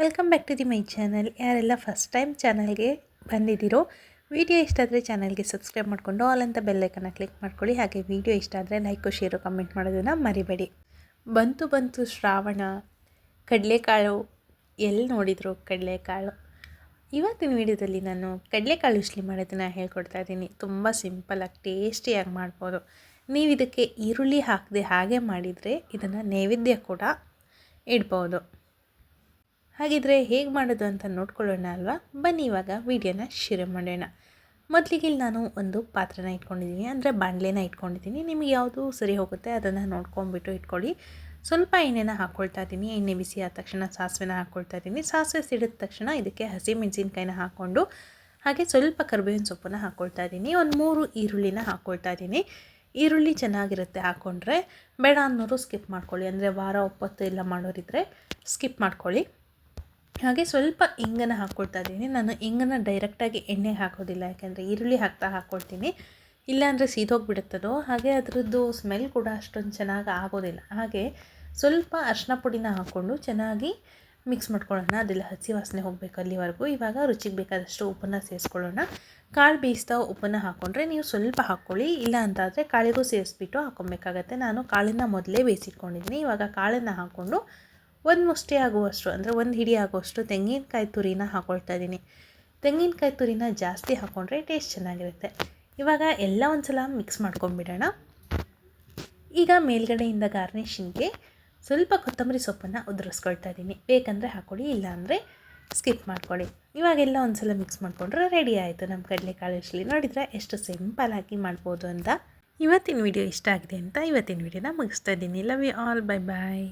Welcome back to the my channel ಯಾರೆಲ್ಲ first time ಚಾನಲ್ಗೆ ಬಂದಿದ್ದೀರೋ ವಿಡಿಯೋ ಇಷ್ಟ ಆದರೆ ಚಾನಲ್ಗೆ ಸಬ್ಸ್ಕ್ರೈಬ್ ಮಾಡಿಕೊಂಡು ಆಲ್ ಅಂತ ಬೆಲ್ಲೈಕನ್ನ ಕ್ಲಿಕ್ ಮಾಡ್ಕೊಳ್ಳಿ. ಹಾಗೆ ವಿಡಿಯೋ ಇಷ್ಟ ಆದರೆ ಲೈಕು ಶೇರು ಕಮೆಂಟ್ ಮಾಡೋದನ್ನು ಮರಿಬೇಡಿ. ಬಂತು ಬಂತು ಶ್ರಾವಣ, ಕಡಲೆಕಾಳು ಎಲ್ಲಿ ನೋಡಿದರು ಕಡಲೆಕಾಳು? ಇವತ್ತಿನ ವಿಡಿಯೋದಲ್ಲಿ ನಾನು ಕಡಲೆಕಾಳು ಉಸ್ಲಿ ಮಾಡೋದನ್ನು ಹೇಳ್ಕೊಡ್ತಾ ಇದ್ದೀನಿ. ತುಂಬ ಸಿಂಪಲಾಗಿ ಟೇಸ್ಟಿಯಾಗಿ ಮಾಡ್ಬೋದು. ನೀವು ಇದಕ್ಕೆ ಈರುಳ್ಳಿ ಹಾಕದೆ ಹಾಗೆ ಮಾಡಿದರೆ ಇದನ್ನು ನೈವೇದ್ಯ ಕೂಡ ಇಡ್ಬೋದು. ಹಾಗಿದ್ರೆ ಹೇಗೆ ಮಾಡೋದು ಅಂತ ನೋಡ್ಕೊಳ್ಳೋಣ ಅಲ್ವಾ? ಬನ್ನಿ ಇವಾಗ ವೀಡಿಯೋನ ಶುರು ಮಾಡೋಣ. ಮೊದಲಿಗೆ ಇಲ್ಲಿ ನಾನು ಒಂದು ಪಾತ್ರೆನ ಇಟ್ಕೊಂಡಿದ್ದೀನಿ. ಅಂದರೆ ಬಾಣಲೆನ ಇಟ್ಕೊಂಡಿದ್ದೀನಿ. ನಿಮಗೆ ಯಾವುದು ಸರಿ ಹೋಗುತ್ತೆ ಅದನ್ನು ನೋಡ್ಕೊಂಬಿಟ್ಟು ಇಟ್ಕೊಳ್ಳಿ. ಸ್ವಲ್ಪ ಎಣ್ಣೆನ ಹಾಕ್ಕೊಳ್ತಾ ಇದ್ದೀನಿ. ಎಣ್ಣೆ ಬಿಸಿ ಆದ ತಕ್ಷಣ ಸಾಸಿವೆನ ಹಾಕ್ಕೊಳ್ತಾ ಇದ್ದೀನಿ. ಸಾಸಿವೆ ಸಿಡಿದ ತಕ್ಷಣ ಇದಕ್ಕೆ ಹಸಿ ಮೆಣಸಿನ್ಕಾಯಿನ ಹಾಕ್ಕೊಂಡು ಹಾಗೆ ಸ್ವಲ್ಪ ಕರಿಬೇವಿನ ಸೊಪ್ಪನ್ನು ಹಾಕ್ಕೊಳ್ತಾ ಇದ್ದೀನಿ. ಒಂದು ಮೂರು ಈರುಳ್ಳಿನ ಹಾಕ್ಕೊಳ್ತಾ ಇದ್ದೀನಿ. ಈರುಳ್ಳಿ ಚೆನ್ನಾಗಿರುತ್ತೆ ಹಾಕ್ಕೊಂಡ್ರೆ ಬೇಡ ಅನ್ನೋರು ಸ್ಕಿಪ್ ಮಾಡ್ಕೊಳ್ಳಿ. ಅಂದರೆ ವಾರ, ಒಪ್ಪತ್ತು ಎಲ್ಲ ಮಾಡೋರಿದ್ರೆ ಸ್ಕಿಪ್ ಮಾಡ್ಕೊಳ್ಳಿ. ಹಾಗೆ ಸ್ವಲ್ಪ ಇಂಗನ್ನು ಹಾಕ್ಕೊಳ್ತಾ ಇದ್ದೀನಿ. ನಾನು ಇಂಗನ್ನು ಡೈರೆಕ್ಟಾಗಿ ಎಣ್ಣೆ ಹಾಕೋದಿಲ್ಲ. ಯಾಕೆಂದರೆ ಈರುಳ್ಳಿ ಹಾಕ್ತಾ ಹಾಕ್ಕೊಳ್ತೀನಿ. ಇಲ್ಲಾಂದರೆ ಸೀದೋಗಿಬಿಡುತ್ತದೋ, ಹಾಗೆ ಅದರದ್ದು ಸ್ಮೆಲ್ ಕೂಡ ಅಷ್ಟೊಂದು ಚೆನ್ನಾಗಿ ಆಗೋದಿಲ್ಲ. ಹಾಗೆ ಸ್ವಲ್ಪ ಅರಿಶಿನ ಪುಡಿನ ಹಾಕ್ಕೊಂಡು ಚೆನ್ನಾಗಿ ಮಿಕ್ಸ್ ಮಾಡ್ಕೊಳ್ಳೋಣ. ಅದೆಲ್ಲ ಹಸಿ ವಾಸನೆ ಹೋಗಬೇಕು ಅಲ್ಲಿವರೆಗೂ. ಇವಾಗ ರುಚಿಗೆ ಬೇಕಾದಷ್ಟು ಉಪ್ಪನ್ನು ಸೇರಿಸ್ಕೊಳ್ಳೋಣ. ಕಾಳು ಬೇಯಿಸ್ತಾ ಉಪ್ಪನ್ನು ಹಾಕ್ಕೊಂಡ್ರೆ ನೀವು ಸ್ವಲ್ಪ ಹಾಕ್ಕೊಳ್ಳಿ. ಇಲ್ಲ ಅಂತಾದರೆ ಕಾಳಿಗೂ ಸೇರಿಸ್ಬಿಟ್ಟು ಹಾಕ್ಕೊಬೇಕಾಗತ್ತೆ ನಾನು ಕಾಳನ್ನು ಮೊದಲೇ ಬೇಯಿಸಿಟ್ಕೊಂಡಿದ್ದೀನಿ. ಇವಾಗ ಕಾಳನ್ನು ಹಾಕ್ಕೊಂಡು ಒಂದು ಮುಷ್ಟಿ ಆಗುವಷ್ಟು, ಅಂದರೆ ಒಂದು ಹಿಡಿ ಆಗುವಷ್ಟು ತೆಂಗಿನಕಾಯಿ ತುರಿನ ಹಾಕ್ಕೊಳ್ತಾ ಇದ್ದೀನಿ. ತೆಂಗಿನಕಾಯಿ ತುರಿನ ಜಾಸ್ತಿ ಹಾಕ್ಕೊಂಡ್ರೆ ಟೇಸ್ಟ್ ಚೆನ್ನಾಗಿರುತ್ತೆ. ಇವಾಗ ಎಲ್ಲ ಒಂದು ಸಲ ಮಿಕ್ಸ್ ಮಾಡ್ಕೊಂಡ್ಬಿಡೋಣ. ಈಗ ಮೇಲ್ಗಡೆಯಿಂದ ಗಾರ್ನಿಷಿಂಗ್ಗೆ ಸ್ವಲ್ಪ ಕೊತ್ತಂಬರಿ ಸೊಪ್ಪನ್ನು ಉದುರಿಸ್ಕೊಳ್ತಾ ಇದ್ದೀನಿ. ಬೇಕಂದರೆ ಹಾಕ್ಕೊಳ್ಳಿ ಇಲ್ಲಾಂದರೆ ಸ್ಕಿಪ್ ಮಾಡ್ಕೊಳ್ಳಿ. ಇವಾಗೆಲ್ಲ ಒಂದು ಸಲ ಮಿಕ್ಸ್ ಮಾಡಿಕೊಂಡ್ರೆ ರೆಡಿ ಆಯಿತು. ನಮ್ಮ ಕಡಲೆಕಾಳು ಇಡ್ಲಿ ನೋಡಿದರೆ ಎಷ್ಟು ಸಿಂಪಲಾಗಿ ಮಾಡ್ಬೋದು ಅಂತ. ಇವತ್ತಿನ ವಿಡಿಯೋ ಇಷ್ಟ ಆಗಿದೆ ಅಂತ ಇವತ್ತಿನ ವಿಡಿಯೋನ ಮುಗಿಸ್ತಾ ಇದ್ದೀನಿ. Love you all bye bye